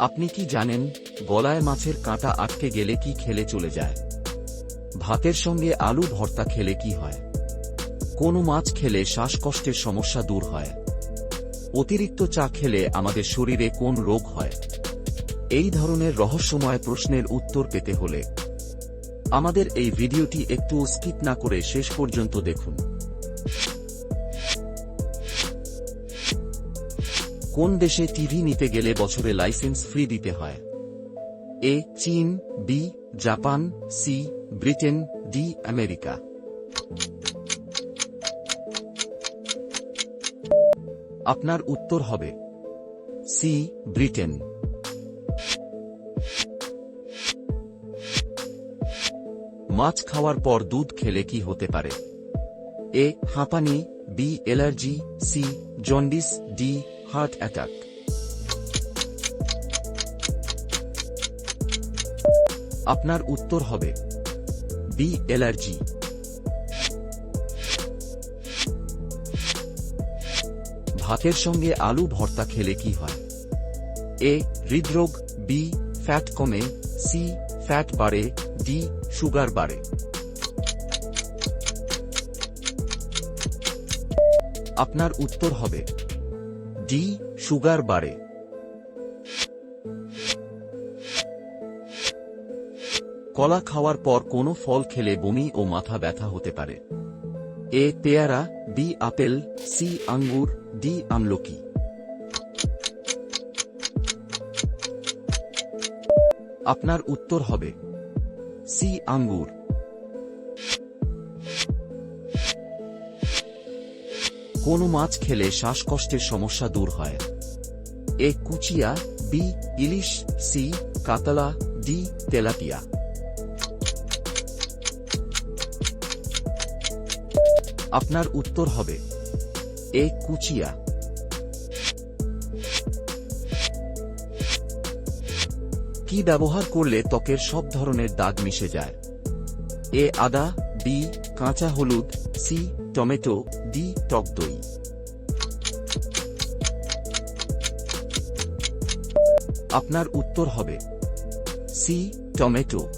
আপনি কি জানেন, গলায় মাছের কাঁটা আটকে গেলে কি খেলে চলে যায়? ভাতের সঙ্গে আলু ভর্তা খেলে কি হয়? কোন মাছ খেলে শ্বাসকষ্টের সমস্যা দূর হয়। অতিরিক্ত চা খেলে আমাদের শরীরে কোন রোগ হয়? এই ধরনের রহস্যময় প্রশ্নের উত্তর পেতে হলে আমাদের এই ভিডিওটি একটু স্কিপ না করে শেষ পর্যন্ত দেখুন। কোন দেশে টিভি নিতে গেলে বছরে লাইসেন্স ফ্রি দিতে হয়? এ, চীন, B, Japan, C, Britain, D, America. আপনার উত্তর হবে, সি, ব্রিটেন। মাছ খাওয়ার পর দুধ খেলে কি হতে পারে? এ, হাঁপানি, B, allergy, C, jaundice, D heart attack আপনার উত্তর হবে বি অ্যালার্জি ভাতের সঙ্গে আলু ভর্তা খেলে কি হয়? এ হৃদরোগ বি ফ্যাট কমে সি ফ্যাট বাড়ে ডি সুগার বাড়ে। আপনার উত্তর হবে ডি সুগার বাড়ে। কলা খাওয়ার পর কোনো ফল খেলে বমি ও মাথা ব্যথা হতে পারে। এ পেয়ারা, বি আপেল, সি আঙ্গুর, ডি আমলকি। আপনার উত্তর হবে সি আঙ্গুর। কোন মাছ খেলে শ্বাসকষ্টের সমস্যা দূর হয়। এ কুচিয়া, বি, ইলিশ, সি, কাতলা, ডি, তেলাপিয়া। আপনার উত্তর হবে, এ কুচিয়া। কি ব্যবহার করলে ত্বকের সব ধরনের দাগ মিশে যায়? এ আদা বি, কাঁচা হলুদ, সি, টমেটো, ডি, টক দই। আপনার উত্তর হবে, সি, টমেটো।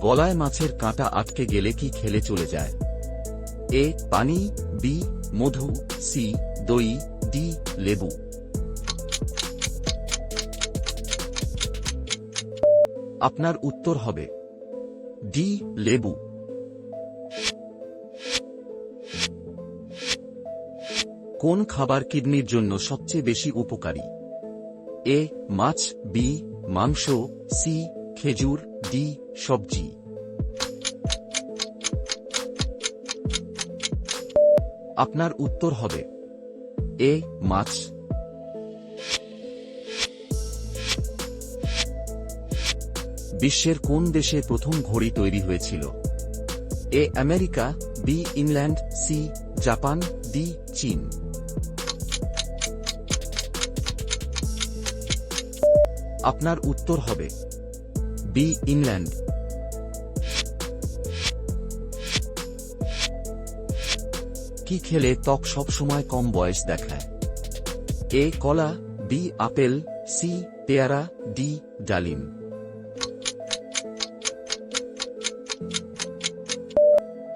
গলায় মাছের কাঁটা আটকে গেলে কি খেলে চলে যায়? এ, পানি, বি, মধু, সি, দই, ডি, লেবু। আপনার উত্তর হবে। ডি, লেবু। কোন খাবার কিডনির জন্য সবচেয়ে বেশি উপকারী? এ, মাছ, বি, মাংস, সি, খেজুর, ডি, সবজি। আপনার উত্তর হবে। এ, মাছ। বিশ্বের কোন দেশে প্রথম ঘড়ি তৈরি হয়েছিল? A, America, B, England, C, Japan, D, চীন। আপনার উত্তর হবে, বি, ইংল্যান্ড। কি খেলে ত্বক সবসময় কম বয়স দেখায়? এ, কলা, বি, আপেল, সি, পেয়ারা, ডি, ডালিম।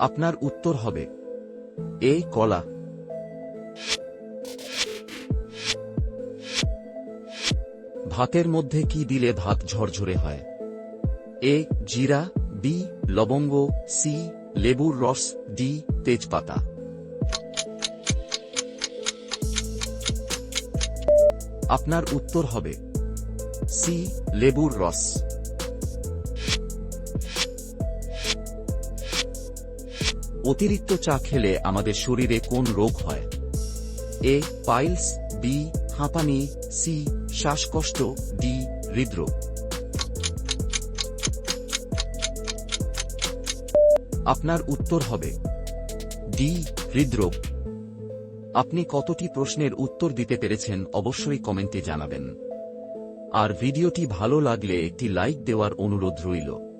আপনার উত্তর হবে। এ কলা। ভাতের মধ্যে কি দিলে ভাত ঝরঝরে হয়? এ, জিরা, বি, লবঙ্গ, সি, লেবুর রস, ডি, তেজপাতা। আপনার উত্তর হবে। সি, লেবুর রস। অতিরিক্ত চা খেলে আমাদের শরীরে কোন রোগ হয়? এ, পাইলস, বি, হাঁপানি, সি, শ্বাসকষ্ট, ডি, হৃদরোগ। আপনার উত্তর হবে, ডি, হৃদরোগ। আপনি কতটি প্রশ্নের উত্তর দিতে পেরেছেন অবশ্যই কমেন্টে জানাবেন। আর ভিডিওটি ভালো লাগলে একটি লাইক দেওয়ার অনুরোধ রইল।